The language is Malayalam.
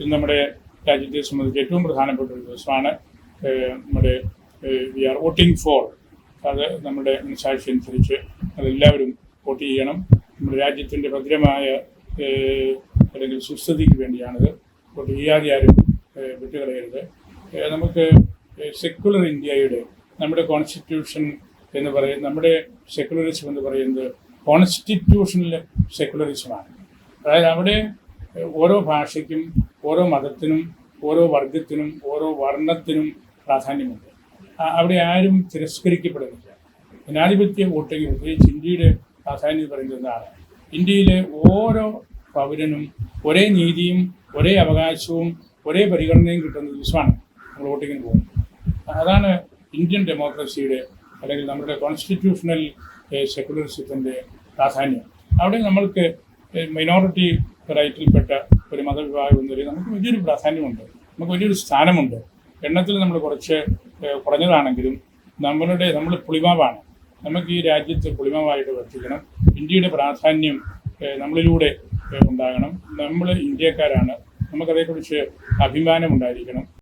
ഇത് നമ്മുടെ രാജ്യത്തെ സംബന്ധിച്ച് ഏറ്റവും പ്രധാനപ്പെട്ട ഒരു ദിവസമാണ്. നമ്മുടെ വി ആർ വോട്ടിംഗ് ഫോർ അത് നമ്മുടെ മനസാക്ഷി അനുസരിച്ച് അതെല്ലാവരും വോട്ട് ചെയ്യണം. നമ്മുടെ രാജ്യത്തിന്റെ ഭദ്രമായ അല്ലെങ്കിൽ സുസ്ഥിതിക്ക് വേണ്ടിയാണിത്. വോട്ട് ചെയ്യാതെ ആരും വിട്ടുകളയരുത്. നമുക്ക് സെക്കുലർ ഇന്ത്യയുടെ നമ്മുടെ കോൺസ്റ്റിറ്റ്യൂഷൻ എന്ന് പറയുന്നത് നമ്മുടെ സെക്കുലറിസം എന്ന് പറയുന്നത് കോൺസ്റ്റിറ്റ്യൂഷനിലെ സെക്കുലറിസമാണ് അതായത് അവിടെ ഓരോ ഭാഷയ്ക്കും ഓരോ മതത്തിനും ഓരോ വർഗത്തിനും ഓരോ വർണത്തിനും പ്രാധാന്യമുണ്ട്. അവിടെ ആരും തിരസ്കരിക്കപ്പെടുന്നില്ല. ജനാധിപത്യ വോട്ടിംഗ് പ്രത്യേകിച്ച് ഇന്ത്യയുടെ പ്രാധാന്യം പറയുന്നത് എന്താണ്? ഇന്ത്യയിലെ ഓരോ പൗരനും ഒരേ നീതിയും ഒരേ അവകാശവും ഒരേ പരിഗണനയും കിട്ടുന്ന ദിവസമാണ് നമ്മൾ വോട്ടിങ്ങിന് പോകുന്നത്. അതാണ് ഇന്ത്യൻ ഡെമോക്രസിയുടെ അല്ലെങ്കിൽ നമ്മുടെ കോൺസ്റ്റിറ്റ്യൂഷണൽ സെക്യുലറിസത്തിന്റെ പ്രാധാന്യം. അവിടെ നമ്മൾക്ക് മൈനോറിറ്റി റൈറ്റിൽപ്പെട്ട ഒരു മതവിഭാഗം എന്ന നിലയിൽ നമുക്ക് വലിയൊരു പ്രാധാന്യമുണ്ട്. നമുക്ക് വലിയൊരു സ്ഥാനമുണ്ട്. എണ്ണത്തിൽ നമ്മൾ കുറച്ച് കുറഞ്ഞതാണെങ്കിലും നമ്മളുടെ നമ്മൾ പുളിമാവാണ്. നമുക്ക് ഈ രാജ്യത്ത് പുളിമാവായിട്ട് വർത്തിക്കണം. ഇന്ത്യയുടെ പ്രാധാന്യം നമ്മളിലൂടെ ഉണ്ടാകണം. നമ്മൾ ഇന്ത്യക്കാരാണ്. നമുക്കതേക്കുറിച്ച് അഭിമാനം ഉണ്ടായിരിക്കണം